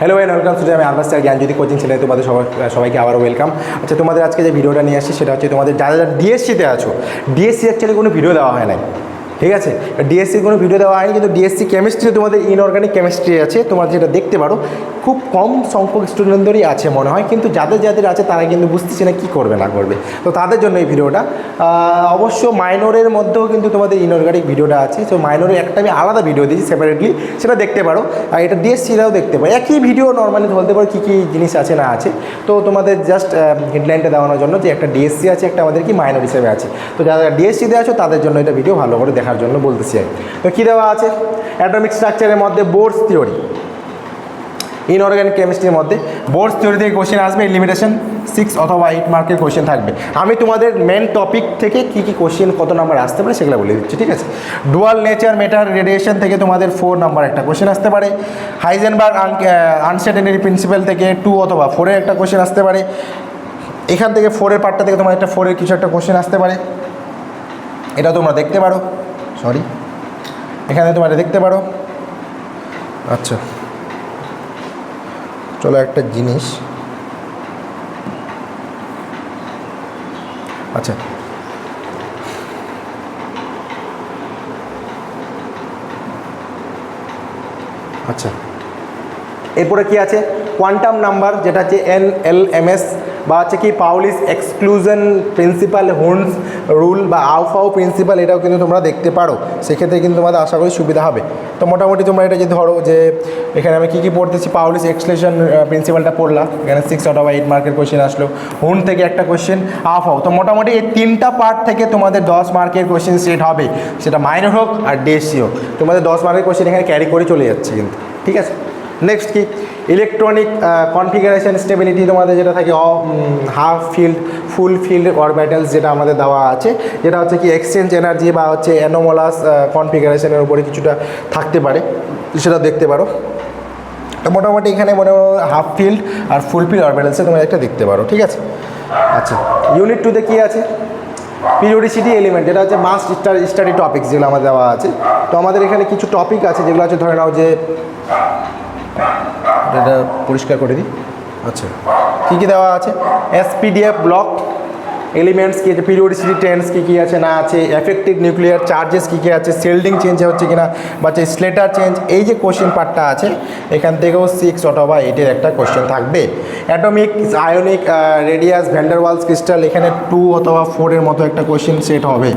Hello ভাই welcome শুধু আমি আরবাস স্যার জ্ঞানজ্যোতি কোচিং ছেলে তোমাদের সবাই সবাইকে আবারও ওয়েলকাম আচ্ছা তোমাদের আজকে যে ভিডিওটা নিয়ে আসছি, সেটা হচ্ছে তোমাদের যারা যারা ডিএসসিতে আছো ডিএসসি অ্যাকচুয়ালি কোনো ভিডিও দেওয়া হয় নাই। ঠিক আছে? ডিএসসির কোনো ভিডিও দেওয়া হয়নি, কিন্তু ডিএসসি কেমিস্ট্রি তোমাদের ইনঅর্গানিক কেমিস্ট্রি আছে, তোমরা যেটা দেখতে পারো, খুব কম সংখ্যক স্টুডেন্টদেরই আছে মনে হয়, কিন্তু যাদের যাদের আছে তারা কিন্তু বুঝতেছে না কী করবে, না করবে। তো তাদের জন্য এই ভিডিওটা অবশ্য মাইনরের মধ্যেও কিন্তু তোমাদের ইনঅর্গানিক ভিডিওটা আছে, তো মাইনরের একটা আমি আলাদা ভিডিও দিয়েছি সেপারেটলি সেটা দেখতে পারো। আর এটা ডিএসসিরাও দেখতে পারো। একই ভিডিও নর্মালি বলতে পারো কী কী জিনিস আছে, না আছে। তো তোমাদের জাস্ট হেডলাইনটা দেওয়ানোর জন্য যে একটা ডিএসসি আছে, একটা আমাদের কি মাইনর হিসেবে আছে। তো যারা ডিএসসিতে আছো, তাদের জন্য এটা ভিডিও ভালো করে দেখার জন্য বলতেছি আমি। তো কী দেওয়া আছে? অ্যাটমিক স্ট্রাকচারের মধ্যে বোর্ডস থিওরি ইনঅর্গানিক কেমিস্ট্রির মধ্যে বোর্ডস থিওরি থেকে কোশ্চেন আসবে লিমিটেশন সিক্স অথবা এইট মার্কের কোশ্চেন থাকবে। আমি তোমাদের মেন টপিক থেকে কী কী কোশ্চেন কত নাম্বার আসতে পারে সেগুলো বলে দিচ্ছি, ঠিক আছে? ডুয়াল নেচার মেটার রেডিয়েশন থেকে তোমাদের ফোর নাম্বার একটা কোশ্চেন আসতে পারে। হাইজেনবার্গ আনসার্টেনিটি প্রিন্সিপাল থেকে টু অথবা ফোরের একটা কোশ্চেন আসতে পারে। এখান থেকে ফোরের পার্টটা থেকে তোমার একটা ফোরের কিছু একটা কোশ্চেন আসতে পারে। এটা তোমরা দেখতে পারো। সরি এখানে তোমরা দেখতে পারো। আচ্ছা। চলো একটা জিনিস। আচ্ছা। আচ্ছা। এরপরে কি আছে? কোয়ান্টাম নাম্বার যেটা হচ্ছে এন এল এম এস বা হচ্ছে কি Pauli's exclusion principle Hund's rule বা আউফাও প্রিন্সিপাল এটাও কিন্তু তোমরা দেখতে পারো। সেক্ষেত্রে কিন্তু তোমাদের আশা করি সুবিধা হবে। তো মোটামুটি তোমরা এটা যদি ধরো যে এখানে আমি কী কী পড়তেছি? পাউলিস এক্সক্লুশন প্রিন্সিপালটা পড়লাম। এখানে সিক্স আউট অফ এইট মার্কের কোশ্চেন আসলো। হুন থেকে একটা কোশ্চেন আউফাও তো মোটামুটি এই তিনটা পার্ট থেকে তোমাদের দশ মার্কের কোয়েশ্চেন সেট হবে। সেটা মাইনর হোক আর ডেসি হোক তোমাদের দশ মার্কের কোশ্চেন এখানে ক্যারি করে চলে যাচ্ছে কিন্তু। ঠিক আছে? নেক্সট কি? ইলেকট্রনিক কনফিগারেশন স্টেবিলিটি তোমাদের যেটা থাকে half filled full filled orbitals যেটা আমাদের দেওয়া আছে, যেটা হচ্ছে কি এক্সচেঞ্জ এনার্জি বা হচ্ছে অ্যানোমোলাস কনফিগারেশনের উপরে কিছুটা থাকতে পারে, সেটা দেখতে পারো। তো মোটামুটি এখানে মনে হাফ ফিল্ড আর ফুল ফিল্ড অরবিটালসে তোমরা একটা দেখতে পারো, ঠিক আছে? আচ্ছা ইউনিট টুতে কী আছে? পিরিয়ডিসিটি এলিমেন্ট যেটা হচ্ছে মাস্ট স্টাডি টপিক্স যেগুলো আমাদের দেওয়া আছে। তো আমাদের এখানে কিছু টপিক আছে, যেগুলো আছে ধরে নাও যে এটা পরিষ্কার করে দিই। আচ্ছা। কী কী দেওয়া আছে? এসপিডিএফ ব্লক এলিমেন্টস কী আছে পিরিয়ডিসিটি টেন্স কী কী আছে, না আছে এফেক্টিভ নিউক্লিয়ার চার্জেস কী কী আছে সেলডিং চেঞ্জ হচ্ছে কিনা, বা হচ্ছে স্লেটার চেঞ্জ এই যে কোশ্চেন পার্টটা আছে, এখান থেকেও সিক্স অথবা এইটের একটা কোশ্চেন থাকবে। Atomic ionic radius van der Waals crystal এখানে টু অথবা ফোরের মতো একটা কোশ্চেন সেট হবে।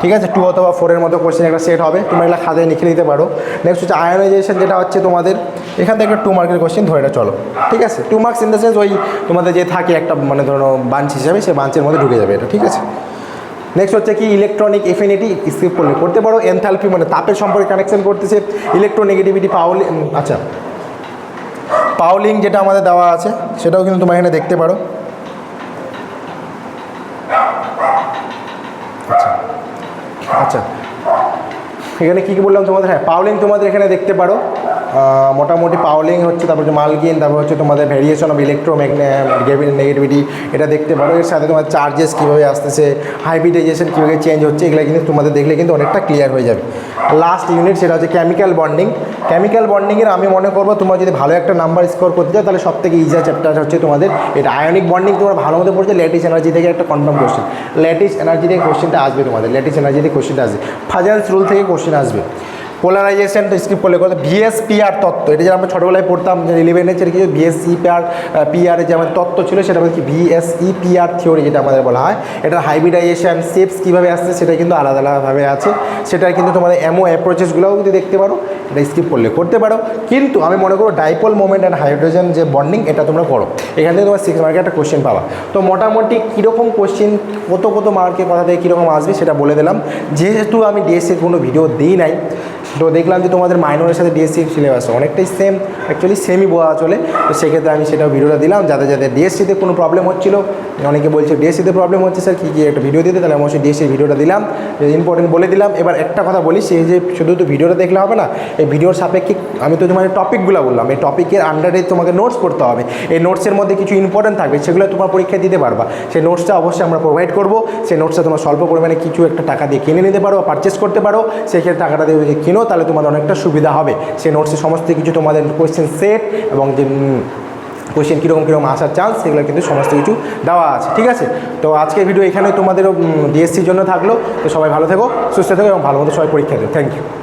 ঠিক আছে? টু অথবা ফোরের মতো কোশ্চেন একটা সেট হবে। তোমরা এগুলো খাতায় লিখে নিতে পারো। নেক্সট হচ্ছে আয়নাইজেশন যেটা হচ্ছে তোমাদের, এখান থেকে টু মার্কের কোশ্চেন ধরে চলো। ঠিক আছে? Two marks in the sense ওই তোমাদের যে থাকে একটা মানে ধরো বাঞ্চ হিসাবে, সেই বাঞ্চের মধ্যে যাবে এটা, ঠিক আছে? নেক্সট হচ্ছে কি ইলেকট্রনিক এফিনিটি স্কিপ করলে করতে পারো এনথালপি মানে তাপের সম্পর্কে কানেকশন করতেছে ইলেকট্রোনেগেটিভিটি পাউলি আচ্ছা। পাউলিং যেটা আমাদের দেওয়া আছে, সেটাও কিন্তু তোমরা এখানে দেখতে পারো। আচ্ছা। আচ্ছা। এখানে কী কী বললাম তোমাদের? হ্যাঁ পাউলিং তোমাদের এখানে দেখতে পারো। মোটামুটি পাওলিং হচ্ছে, তারপর হচ্ছে মালগিন, তারপর হচ্ছে তোমাদের ভ্যারিয়েশন অফ নেগেটিভিটি এটা দেখতে পারো। এর সাথে তোমার চার্জেস কীভাবে আসতেছে হাইব্রিডাইজেশন কীভাবে চেঞ্জ হচ্ছে, এগুলো কিন্তু তোমাদের দেখলে কিন্তু অনেকটা ক্লিয়ার হয়ে যাবে। লাস্ট ইউনিট সেটা হচ্ছে কেমিক্যাল বন্ডিং কেমিক্যাল বন্ডিংয়ের আমি মনে করব, তোমার যদি ভালো একটা নাম্বার স্কোর করতে চাও, তাহলে সব থেকে ইজিয়া চ্যাপ্টার হচ্ছে তোমাদের, এটা আয়নিক বন্ডিং তোমার ভালো মতো পড়ছে ল্যাটিস এনার্জি থেকে একটা কনফার্ম কোশ্চেন ল্যাটিস এনার্জি থেকে কোশ্চেনটা আসবে তোমাদের ল্যাটিস এনার্জি থেকে কোশ্চেনটা আসবে। ফাজান্স রুল থেকে কোশ্চেন আসবে। পোলারাইজেশনটা স্কিপ করলে কথা ভিএসপিআর তত্ত্ব, এটা যে আমরা ছোটোবেলায় পড়তাম ইলেভেনের যে কিছু ভিএসই পিআর পিআরের যে আমাদের তত্ত্ব ছিল, সেটা হচ্ছে ভিএসই পিআর থিওরি যেটা আমাদের বলা হয়, এটার হাইব্রিডাইজেশন শেপস কীভাবে আসছে, সেটা কিন্তু আলাদা আলাদাভাবে আছে সেটা কিন্তু তোমাদের এমও অ্যাপ্রোচেসগুলোও যদি দেখতে পারো, এটা স্কিপ করলে করতে পারো, কিন্তু আমি মনে করো ডাইপোল মোমেন্ট অ্যান্ড হাইড্রোজেন যে বন্ডিং এটা তোমরা করো। এখান থেকে তোমার সিক্স মার্কে একটা কোশ্চেন পাবা। তো মোটামুটি কীরকম কোশ্চেন কত কত মার্কে কথা থেকে কীরকম আসবে, সেটা বলে দিলাম। যেহেতু আমি ডিএসসির কোনো ভিডিও দিই নাই তো দেখলাম যে তোমাদের মাইনরের সাথে ডিএসসি সিলেবাস অনেকটাই সেম অ্যাকচুয়ালি সেমই বলা চলে। তো সেক্ষেত্রে আমি সেটা ভিডিওটা দিলাম যাদের যাদের ডিএসসিতে কোনো প্রবলেম হচ্ছিল। অনেকে বলছে ডিএসসিতে প্রবলেম হচ্ছে, স্যার, কী কী একটা ভিডিও দিতে? তাহলে অবশ্যই ডিএসসির ভিডিওটা দিলাম। ইম্পর্টেন্ট বলে দিলাম। এবার একটা কথা বলি সেই যে শুধু তো ভিডিওটা দেখলে হবে না, এই ভিডিওর সাপেক্ষে আমি তো তোমার টপিকগুলো বললাম। এই টপিকের আন্ডারে তোমাকে নোটস করতে হবে। এই নোটসের মধ্যে কিছু ইম্পর্টেন্ট থাকবে, সেগুলো তোমার পরীক্ষায় দিতে পারবা। সেই নোটসটা অবশ্যই আমরা প্রোভাইড করব। সেই নোটসটা তোমার স্বল্প পরিমাণে কিছু একটা টাকা দিয়ে কিনে নিতে পারো পারচেস করতে পারো। সেক্ষেত্রে টাকাটা দিয়ে যদি কিনো তাহলে তোমাদের অনেকটা সুবিধা হবে। সেই নোটসে সমস্ত কিছু তোমাদের কোয়েশ্চেন সেট এবং যে কোয়েশ্চেন কীরকম কীরকম আসার চান্স সেগুলো কিন্তু সমস্ত কিছু দেওয়া আছে, ঠিক আছে? তো আজকের ভিডিও এখানে তোমাদের ডিএসসির জন্য থাকল। তো সবাই ভালো থেকো, সুস্থ থেকো এবং ভালো মতো সবাই পরীক্ষা দেবে থ্যাংক ইউ